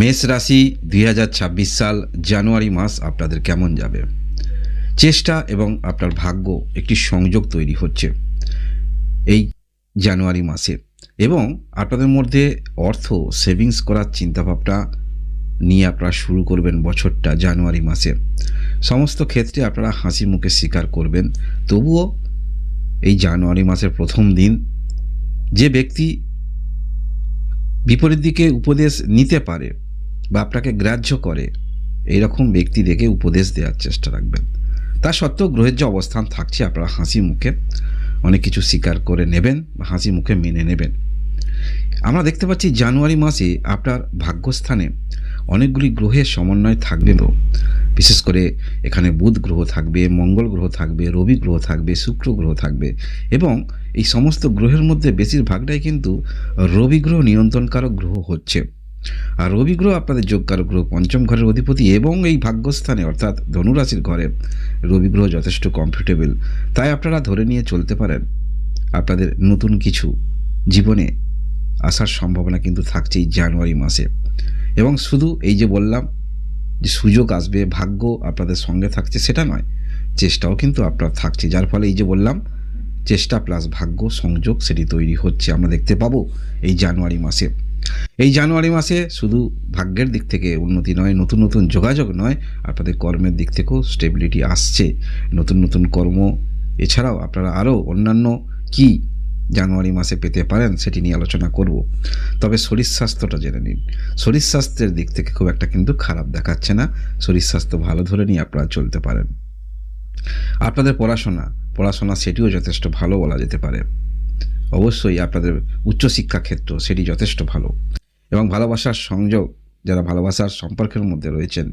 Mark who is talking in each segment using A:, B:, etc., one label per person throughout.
A: মেষ রাশি দুই হাজার ছাব্বিশ সাল জানুয়ারি মাস আপনাদের কেমন যাবে? চেষ্টা এবং আপনার ভাগ্য একটি সংযোগ তৈরি হচ্ছে এই জানুয়ারি মাসে এবং আপনাদের মধ্যে অর্থ সেভিংস করার চিন্তাভাবনা নিয়ে আপনারা শুরু করবেন বছরটা জানুয়ারি মাসে। সমস্ত ক্ষেত্রে আপনারা হাসি মুখে স্বীকার করবেন। তবুও এই জানুয়ারি মাসের প্রথম দিন যে ব্যক্তি বিপরীত দিকে উপদেশ নিতে পারে বা আপনাকে গ্রাহ্য করে, এইরকম ব্যক্তি দেখে উপদেশ দেওয়ার চেষ্টা রাখবেন। তা সত্ত্বেও গ্রহের যে অবস্থান থাকছে, আপনারা হাসি মুখে অনেক কিছু স্বীকার করে নেবেন বা হাসি মুখে মেনে নেবেন। আমরা দেখতে পাচ্ছি জানুয়ারি মাসে আপনার ভাগ্যস্থানে অনেকগুলি গ্রহের সমন্বয় থাকবে বিশেষ করে এখানে বুধ গ্রহ থাকবে, মঙ্গল গ্রহ থাকবে, রবি গ্রহ থাকবে, শুক্র গ্রহ থাকবে এবং এই সমস্ত গ্রহের মধ্যে বেশিরভাগটাই কিন্তু রবি গ্রহ নিয়ন্ত্রণকারক গ্রহ হচ্ছে। আর রবি গ্রহ আপনাদের যোগকারক গ্রহ, পঞ্চম ঘরের অধিপতি এবং এই ভাগ্যস্থানে, অর্থাৎ ধনুরাশির ঘরে রবি গ্রহ যথেষ্ট কমফোর্টেবল তাই আপনারা ধরে নিয়ে চলতে পারেন। আপনাদের নতুন কিছু জীবনে আসার সম্ভাবনা কিন্তু থাকছে এই জানুয়ারি মাসে। এবং শুধু এই যে বললাম যে সুযোগ আসবে, ভাগ্য আপনাদের সঙ্গে থাকছে, সেটা নয়, চেষ্টাও কিন্তু আপনার থাকছে। যার ফলে এই যে বললাম, চেষ্টা প্লাস ভাগ্য সংযোগ, সেটি তৈরি হচ্ছে। আমরা দেখতে পাবো এই জানুয়ারি মাসে। এই জানুয়ারি মাসে শুধু ভাগ্যের দিক থেকে উন্নতি নয়, নতুন নতুন যোগাযোগ নয় আপনাদের কর্মের দিক থেকেও স্টেবিলিটি আসছে। নতুন নতুন কর্ম, এছাড়াও আপনারা আরও অন্যান্য কি জানুয়ারি মাসে পেতে পারেন সেটি নিয়ে আলোচনা করব। তবে শরীর স্বাস্থ্যটা জেনে নিন। শরীর স্বাস্থ্যের দিক থেকে খুব একটা কিন্তু খারাপ দেখাচ্ছে না। শরীর স্বাস্থ্য ভালো ধরে নিয়ে আপনারা চলতে পারেন। আপনাদের পড়াশোনা পড়াশোনা সেটিও যথেষ্ট ভালো বলা যেতে পারে। অবশ্যই আপনাদের উচ্চশিক্ষা ক্ষেত্র সেটি যথেষ্ট ভালো। এবং ভালোবাসার সংযোগ, যারা ভালোবাসার সম্পর্কের মধ্যে রয়েছেন,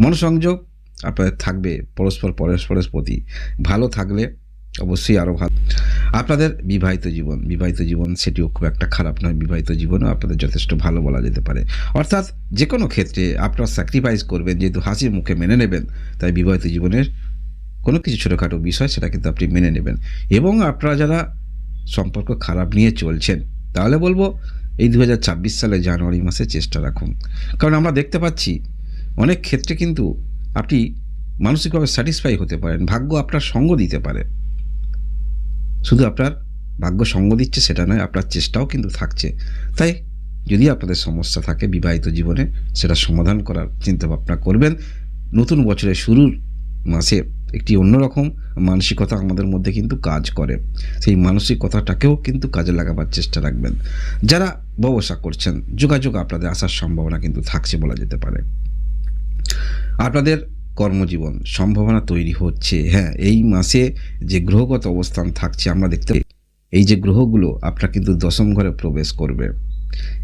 A: মনোসংযোগ আপনাদের থাকবে পরস্পর পরস্পরের প্রতি। ভালো থাকলে অবশ্যই আরও ভালো। আপনাদের বিবাহিত জীবন বিবাহিত জীবন সেটিও খুব একটা খারাপ নয়। বিবাহিত জীবনও আপনাদের যথেষ্ট ভালো বলা যেতে পারে। অর্থাৎ যে কোনো ক্ষেত্রে আপনারা স্যাক্রিফাইস করবেন, যেহেতু হাসির মুখে মেনে নেবেন, তাই বিবাহিত জীবনের কোনো কিছু ছোটোখাটো বিষয় সেটা কিন্তু আপনি মেনে নেবেন। এবং আপনারা যারা সম্পর্ক খারাপ নিয়ে চলছেন, তাহলে বলব এই দু সালে জানুয়ারি মাসে চেষ্টা রাখুন। কারণ আমরা দেখতে পাচ্ছি অনেক ক্ষেত্রে কিন্তু আপনি মানসিকভাবে স্যাটিসফাই হতে পারেন, ভাগ্য আপনার সঙ্গ দিতে পারে। শুধু আপনার ভাগ্য সঙ্গ দিচ্ছে সেটা নয়, আপনার চেষ্টাও কিন্তু থাকছে। তাই যদি আপনাদের সমস্যা থাকে বিবাহিত জীবনে, সেটা সমাধান করার চিন্তাভাবনা করবেন। নতুন বছরের শুরুর মাসে একটি অন্যরকম মানসিকতা আমাদের মধ্যে কিন্তু কাজ করে। সেই মানসিকতাটাকেও কিন্তু কাজে লাগাবার চেষ্টা রাখবেন। যারা ব্যবসা করছেন, যোগাযোগ আপনাদের আসার সম্ভাবনা কিন্তু থাকছে বলা যেতে পারে। আপনাদের কর্মজীবন সম্ভাবনা তৈরি হচ্ছে। হ্যাঁ এই মাসে যে গ্রহগত অবস্থান থাকছে, আমরা দেখতে এই যে গ্রহগুলো আপনার কিন্তু দশম ঘরে প্রবেশ করবে।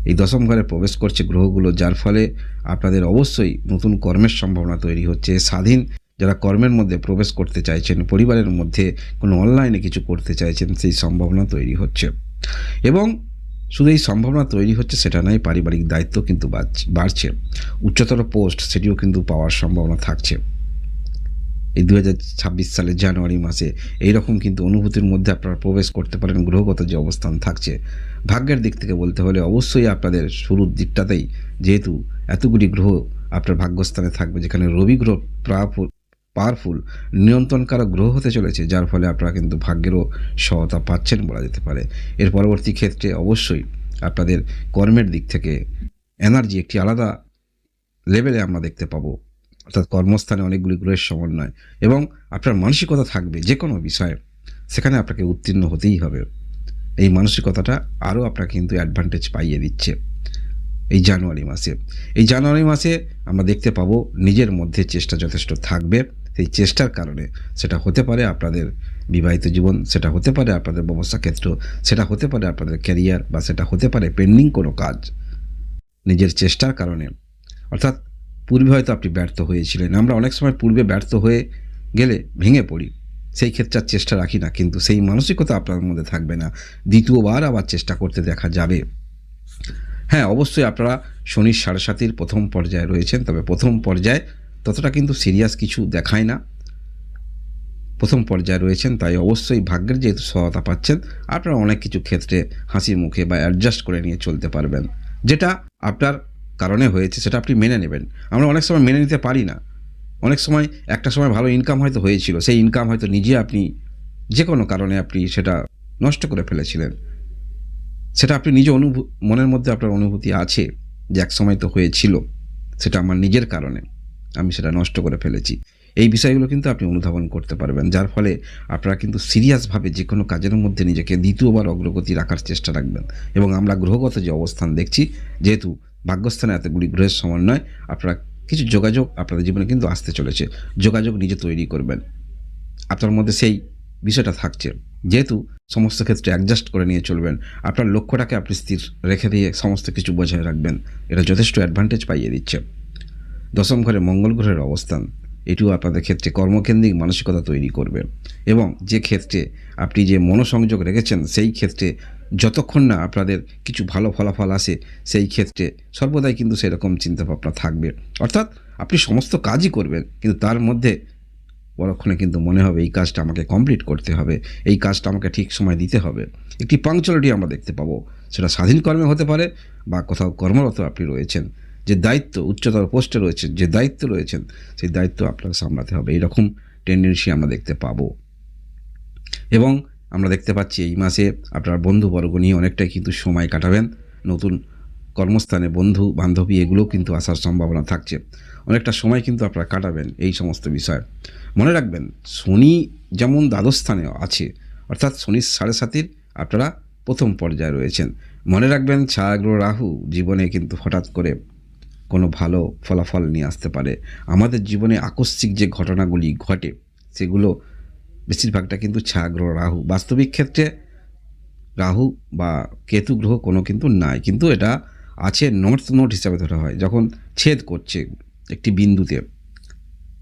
A: এই দশম ঘরে প্রবেশ করছে গ্রহগুলো, যার ফলে আপনাদের অবশ্যই নতুন কর্মের সম্ভাবনা তৈরি হচ্ছে। স্বাধীন যারা কর্মের মধ্যে প্রবেশ করতে চাইছেন, পরিবারের মধ্যে কোনো অনলাইনে কিছু করতে চাইছেন, সেই সম্ভাবনা তৈরি হচ্ছে। এবং শুধু এই সম্ভাবনা তৈরি হচ্ছে, সেটা নয়, পারিবারিক দায়িত্ব কিন্তু বাড়ছে- উচ্চতর পোস্ট, সেটিও কিন্তু পাওয়ার সম্ভাবনা থাকছে। এই দু হাজার ছাব্বিশ সালের জানুয়ারি মাসে এই রকম কিন্তু অনুভূতির মধ্যে আপনারা প্রবেশ করতে পারেন, গ্রহগত যে অবস্থান থাকছে। ভাগ্যের দিক থেকে বলতে হলে অবশ্যই আপনাদের শুরুর দিকটাতেই যেহেতু এতগুলি গ্রহ আপনার ভাগ্যস্থানে থাকবে, যেখানে রবি গ্রহ পাওয়ারফুল পাওয়ারফুল নিয়ন্ত্রণকারক গ্রহ হতে চলেছে, যার ফলে আপনারা কিন্তু ভাগ্যেরও সহায়তা পাচ্ছেন বলা যেতে পারে। এর পরবর্তী ক্ষেত্রে অবশ্যই আপনাদের কর্মের দিক থেকে এনার্জি একটি আলাদা লেভেলে আমরা দেখতে পাবো। অর্থাৎ কর্মস্থানে অনেকগুলি গ্রহের সমন্বয় এবং আপনার মানসিকতা থাকবে যে কোনো বিষয়ে। সেখানে আপনাকে উত্তীর্ণ হতেই হবে। এই মানসিকতাটা আরও আপনাকে কিন্তু অ্যাডভান্টেজ পাইয়ে দিচ্ছে এই জানুয়ারি মাসে। এই জানুয়ারি মাসে আমরা দেখতে পাবো নিজের মধ্যে চেষ্টা যথেষ্ট থাকবে। সেই চেষ্টার কারণে সেটা হতে পারে আপনাদের বিবাহিত জীবন, সেটা হতে পারে আপনাদের ব্যবসা ক্ষেত্র, সেটা হতে পারে আপনাদের ক্যারিয়ার বা সেটা হতে পারে পেন্ডিং কোনো কাজ। নিজের চেষ্টার কারণে। অর্থাৎ পূর্বে হয়তো আপনি ব্যর্থ হয়েছিলেন। আমরা অনেক সময় পূর্বে ব্যর্থ হয়ে গেলে ভেঙে পড়ি। সেই ক্ষেত্রে আর চেষ্টা রাখি না। কিন্তু সেই মানসিকতা আপনার মধ্যে থাকবে না। দ্বিতীয়বার আবার চেষ্টা করতে দেখা যাবে। হ্যাঁ অবশ্যই আপনারা শনির সাড়ে সাতির প্রথম পর্যায়ে রয়েছেন। তবে প্রথম পর্যায়ে ততটা কিন্তু সিরিয়াস কিছু দেখায় না। প্রথম পর্যায়ে রয়েছেন, তাই অবশ্যই ভাগ্যের যেহেতু সহায়তা পাচ্ছেন, আপনারা অনেক কিছু ক্ষেত্রে হাসি মুখে বা অ্যাডজাস্ট করে নিয়ে চলতে পারবেন। যেটা আপনার কারণে হয়েছে, সেটা আপনি মেনে নেবেন। আমরা অনেক সময় মেনে নিতে পারি না। অনেক সময় একটা সময় ভালো ইনকাম হয়তো হয়েছিল, সেই ইনকাম হয়তো নিজে আপনি যে কোনো কারণে আপনি সেটা নষ্ট করে ফেলেছিলেন। সেটা আপনি নিজে অনুভূ, মনের মধ্যে আপনার অনুভূতি আছে যে এক সময় তো হয়েছিল, সেটা আমার নিজের কারণে। আমি সেটা নষ্ট করে ফেলেছি। এই বিষয়গুলো কিন্তু আপনি অনুধাবন করতে পারবেন, যার ফলে আপনারা কিন্তু সিরিয়াসভাবে যে কোনো কাজের মধ্যে নিজেকে দ্বিতীয়বার অগ্রগতি রাখার চেষ্টা রাখবেন। এবং আমরা গ্রহগত যে অবস্থান দেখছি, যেহেতু ভাগ্যস্থানে এতগুলি গ্রহের সমন্বয়, আপনারা কিছু যোগাযোগ আপনাদের জীবনে কিন্তু আসতে চলেছে। যোগাযোগ নিজে তৈরি করবেন। আপনার মধ্যে সেই বিষয়টা থাকছে। যেহেতু সমস্ত ক্ষেত্রে অ্যাডজাস্ট করে নিয়ে চলবেন, আপনার লক্ষ্যটাকে আপনি স্থির রেখে দিয়ে সমস্ত কিছু বজায় রাখবেন। এটা যথেষ্ট অ্যাডভান্টেজ পাইয়ে দিচ্ছে। দশম ঘরে মঙ্গল গ্রহের অবস্থান, এটিও আপনাদের ক্ষেত্রে কর্মকেন্দ্রিক মানসিকতা তৈরি করবে। এবং যে ক্ষেত্রে আপনি যে মনোসংযোগ রেখেছেন, সেই ক্ষেত্রে যতক্ষণ না আপনাদের কিছু ভালো ফলাফল আসে, সেই ক্ষেত্রে সর্বদাই কিন্তু সেরকম চিন্তাভাবনা থাকবে। অর্থাৎ আপনি সমস্ত কাজই করবেন, কিন্তু তার মধ্যে পরক্ষণে কিন্তু মনে হবে, এই কাজটা আমাকে কমপ্লিট করতে হবে, এই কাজটা আমাকে ঠিক সময় দিতে হবে। একটি পাংচুয়ালিটি আমরা দেখতে পাবো, সেটা স্বাধীন কর্মে হতে পারে বা কোথাও কর্মরত আপনি রয়েছেন। যে দায়িত্ব, উচ্চতর পোস্টে রয়েছেন, যে দায়িত্ব রয়েছেন, সেই দায়িত্ব আপনাকে সামলাতে হবে। এইরকম টেন্ডেন্সি আমরা দেখতে পাবো। এবং আমরা দেখতে পাচ্ছি এই মাসে আপনার বন্ধুবর্গ নিয়ে অনেকটাই কিন্তু সময় কাটাবেন। নতুন কর্মস্থানে বন্ধু, বান্ধবী, এগুলোও কিন্তু আসার সম্ভাবনা থাকছে। অনেকটা সময় কিন্তু আপনারা কাটাবেন এই সমস্ত বিষয়। মনে রাখবেন, শনি যেমন দ্বাদশ স্থানে আছে, অর্থাৎ শনির সাড়ে সাতির আপনারা প্রথম পর্যায়ে রয়েছেন। মনে রাখবেন, ছায়াগ্রহ রাহু জীবনে কিন্তু হঠাৎ করে কোনো ভালো ফলাফল নিয়ে আসতে পারে। আমাদের জীবনে আকস্মিক যে ঘটনাগুলি ঘটে, সেগুলো বেশিরভাগটা কিন্তু ছায়াগ্রহ রাহু। বাস্তবিক ক্ষেত্রে রাহু বা কেতু গ্রহ কোনো কিন্তু নাই। কিন্তু এটা আছে নর্থ নোট হিসাবে ধরা হয়, যখন ছেদ করছে একটি বিন্দুতে।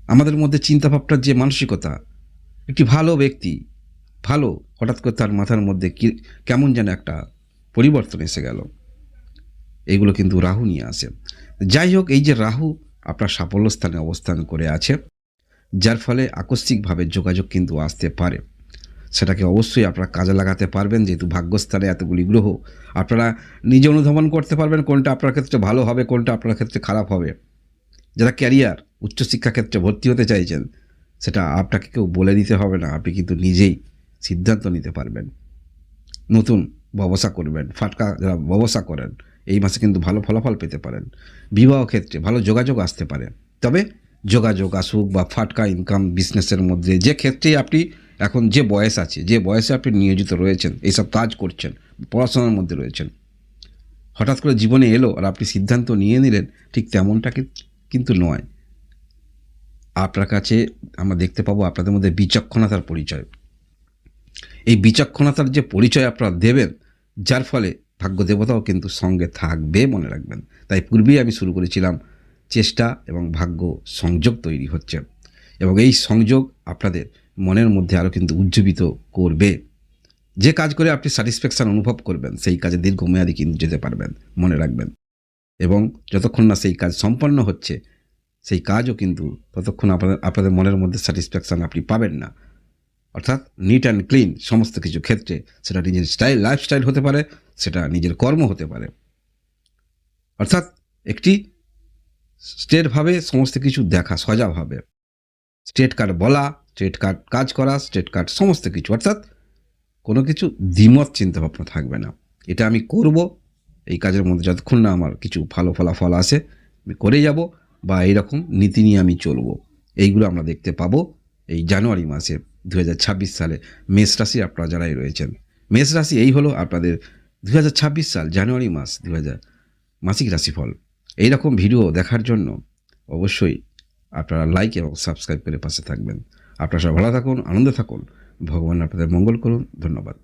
A: আমাদের মধ্যে চিন্তাভাবনার যে মানসিকতা, একটি ভালো ব্যক্তি, ভালো, হঠাৎ করে তার মাথার মধ্যে কি, কেমন যেন একটা পরিবর্তন এসে গেল। এগুলো কিন্তু রাহু নিয়ে আসে। যাই হোক এই যে রাহু আপনার সাফল্য স্থানে অবস্থান করে আছে, যার ফলে আকস্মিকভাবে যোগাযোগ কিন্তু আসতে পারে। সেটাকে অবশ্যই আপনারা কাজে লাগাতে পারবেন, যেহেতু ভাগ্যস্থানে এতগুলি গ্রহ। আপনারা নিজে অনুধাবন করতে পারবেন কোনটা আপনার ক্ষেত্রে ভালো হবে, কোনটা আপনার ক্ষেত্রে খারাপ হবে। যারা ক্যারিয়ার, উচ্চশিক্ষা ক্ষেত্রে ভর্তি হতে চাইছেন, সেটা আপনাকে কেউ বলে দিতে হবে না, আপনি কিন্তু নিজেই সিদ্ধান্ত নিতে পারবেন। নতুন ব্যবসা করবেন, ফাটকা যারা ব্যবসা করেন এই মাসে কিন্তু ভালো ফলাফল পেতে পারেন। বিবাহ ক্ষেত্রে ভালো যোগাযোগ আসতে পারে। তবে যোগাযোগ আসুক বা ফাটকা ইনকাম বিজনেসের মধ্যে যে ক্ষেত্রেই আপনি এখন যে বয়স আছে, যে বয়সে আপনি নিয়োজিত রয়েছেন, এইসব কাজ করছেন, পড়াশোনার মধ্যে রয়েছেন, হঠাৎ করে জীবনে এলো আর আপনি সিদ্ধান্ত নিয়ে নিলেন, ঠিক তেমনটা কিন্তু নয়। আপনার কাছে আমরা দেখতে পাবো আপনাদের মধ্যে বিচক্ষণতার পরিচয়। এই বিচক্ষণতার যে পরিচয় আপনারা দেবেন, যার ফলে ভাগ্য দেবতাও কিন্তু সঙ্গে থাকবে মনে রাখবেন। তাই পূর্বেই আমি শুরু করেছিলাম, চেষ্টা এবং ভাগ্য সংযোগ তৈরি হচ্ছে। এবং এই সংযোগ আপনাদের মনের মধ্যে আরও কিন্তু উজ্জীবিত করবে। যে কাজ করে আপনি স্যাটিসফ্যাকশান অনুভব করবেন, সেই কাজে দীর্ঘমেয়াদী কিন্তু যেতে পারবেন, মনে রাখবেন। এবং যতক্ষণ না সেই কাজ সম্পন্ন হচ্ছে, সেই কাজও কিন্তু ততক্ষণ আপনাদের আপনাদের মনের মধ্যে স্যাটিসফ্যাকশান আপনি পাবেন না। অর্থাৎ নিট অ্যান্ড ক্লিন সমস্ত কিছু ক্ষেত্রে সেটা নিজের স্টাইল লাইফস্টাইল হতে পারে সেটা নিজের কর্ম হতে পারে। অর্থাৎ একটি স্টেটভাবে সমস্ত কিছু দেখা, সজাভাবে। স্টেট কার্ড বলা, স্টেট কার্ড কাজ করা, স্টেট কার্ড সমস্ত কিছু। অর্থাৎ কোনো কিছু দ্বিমত, চিন্তাভাবনা থাকবে না। এটা আমি করব, এই কাজের মধ্যে যতক্ষণ না আমার কিছু ভালো ফলাফল আসে, আমি করে যাব বা এইরকম নীতি নিয়ে আমি চলবো। এইগুলো আমরা দেখতে পাবো এই জানুয়ারি মাসে দু হাজার ছাব্বিশ সালে। মেষ রাশি আপনারা যারাই রয়েছেন। মেষ রাশি এই হলো আপনাদের দু হাজার ছাব্বিশ সাল, জানুয়ারি মাস দু হাজার মাসিক রাশিফল। এই রকম ভিডিও দেখার জন্য অবশ্যই আপনারা লাইক এবং সাবস্ক্রাইব করে পাশে থাকবেন। আপনারা সব ভালো থাকুন, আনন্দে থাকুন। ভগবান আপনাদের মঙ্গল করুন। ধন্যবাদ।